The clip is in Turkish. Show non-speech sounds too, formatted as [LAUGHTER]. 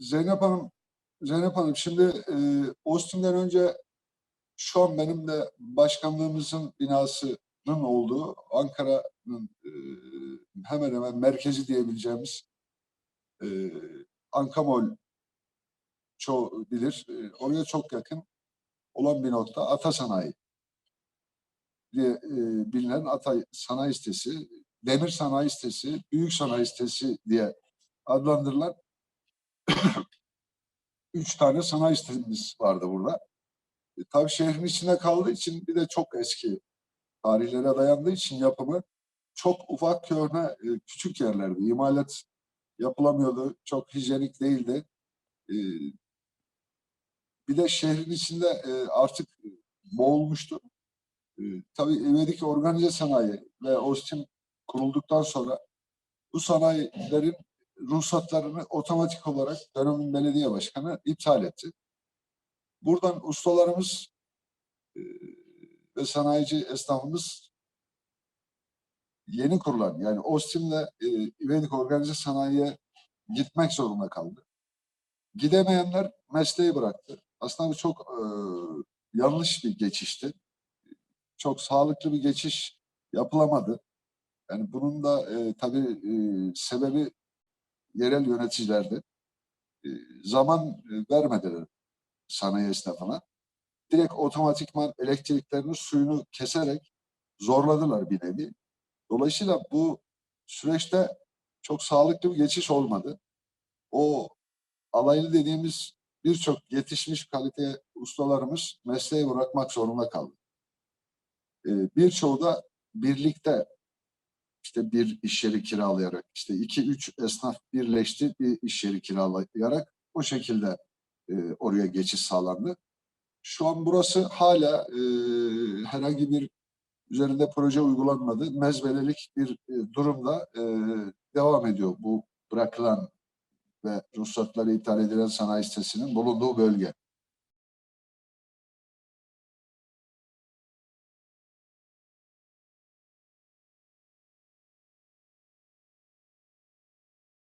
Zeynep Hanım, Zeynep Hanım şimdi e, Austin'den önce şu an benim de başkanlığımızın binasının olduğu Ankara'nın e, hemen hemen merkezi diyebileceğimiz e, Ankamol çoğu bilir. E, oraya çok yakın olan bir nokta Ata Sanayi diye e, bilinen Ata Sanayi sitesi, Demir Sanayi sitesi, Büyük Sanayi sitesi diye adlandırılan [COUGHS] üç tane sanayi sitemiz vardı burada. E, tabii şehrin içinde kaldığı için bir de çok eski tarihlere dayandığı için yapımı çok ufak körne e, küçük yerlerdi. İmalat yapılamıyordu. Çok hijyenik değildi. E, bir de şehrin içinde e, artık boğulmuştu. E, tabii İvedik organize sanayi ve Ostim kurulduktan sonra bu sanayilerin ruhsatlarını otomatik olarak dönemin belediye başkanı iptal etti. Buradan ustalarımız e, ve sanayici esnafımız yeni kurulan yani Ostim'le e, İvedik organize sanayiye gitmek zorunda kaldı. Gidemeyenler mesleği bıraktı. Aslında bu çok e, yanlış bir geçişti. Çok sağlıklı bir geçiş yapılamadı. Yani bunun da e, tabii e, sebebi yerel yöneticilerdi. E, zaman e, vermediler sanayi esnafına. Direkt otomatikman elektriklerini, suyunu keserek zorladılar bir nevi. Dolayısıyla bu süreçte çok sağlıklı bir geçiş olmadı. O alaylı dediğimiz birçok yetişmiş kalite ustalarımız mesleği bırakmak zorunda kaldı. Ee, birçoğu da birlikte işte bir iş yeri kiralayarak, işte iki üç esnaf birleşti bir iş yeri kiralayarak o şekilde e, oraya geçiş sağlandı. Şu an burası hala e, herhangi bir üzerinde proje uygulanmadı. Mezbelelik bir e, durumda e, devam ediyor bu bırakılan ve ruhsatları iptal edilen sanayi sitesinin bulunduğu bölge.